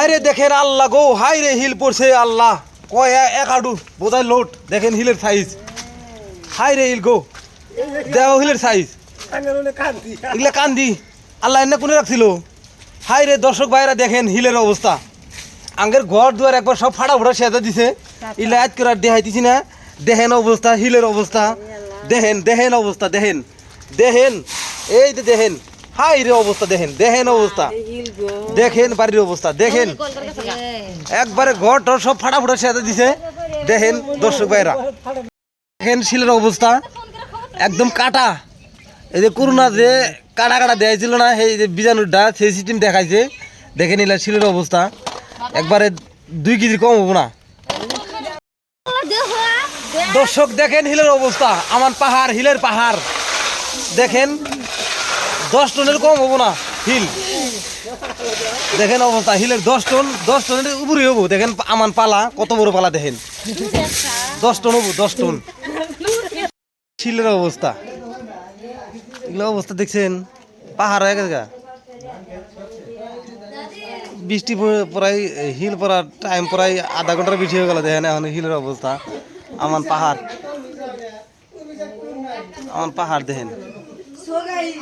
আরে দেখেন আল্লাহ গো হাই রে হিল পড়ছে আল্লাহ। কয় এক আডু বোঝায় লোট দেখেন হিলের সাইজ হাই রে হিল গো। দেহ হিলের সাইজ এগুলা কান্দি। আল্লাহ এনে কোনে রাখছিল? হাই রে দর্শক ভাইরা, দেখেন হিলের অবস্থা। আঙ্গের ঘর দুয়ার একবার সব ফাটা ফুড়া সেজা দিছে। ইলা আজ করে দেখাইতেছি না। দেহেন অবস্থা, হিলের অবস্থা। দেহেন দেহেন অবস্থা, দেখেন। দেহেন এই যে দেখেন। হাই রে অবস্থা দেখেন দেখেন অবস্থা। দেখেন বাড়ির অবস্থা দেখেন। একবারে ঘর টর সব ফাটা ফুটা সেজা দিছে। দেখেন দর্শক ভাইরা দেখেন শিলের অবস্থা একদম কাটা। এই যে করোনা যে কাটা কাটা দেয়াইছিল না সেই যে বীজাণুটা সেই সিস্টেম দেখাইছে। দেখে নিলে শিলের অবস্থা। একবারে দুই কেজি কম হব না। দর্শক দেখেন হিলের অবস্থা। আমার পাহাড় হিলের পাহাড়। দেখেন দশ টনের কম হব না, হিল। দেখেন অবস্থা, হিলের দশ টন, দশ টনের উপরে হব। দেখেন আমান পালা, কত বড় পালা দেখেন। দশ টন হব, দশ টন। শিলের অবস্থা। এগুলো অবস্থা দেখছেন, পাহাড় হয়ে গেছে গা। বৃষ্টি পড়ে- প্রায় হিল পড়ার টাইম প্রায় আধা ঘণ্টার বেশি হয়ে গেল দেখেন এখন হিলের অবস্থা। আমার পাহাড়। আমার পাহাড় দেখেন। सोगाई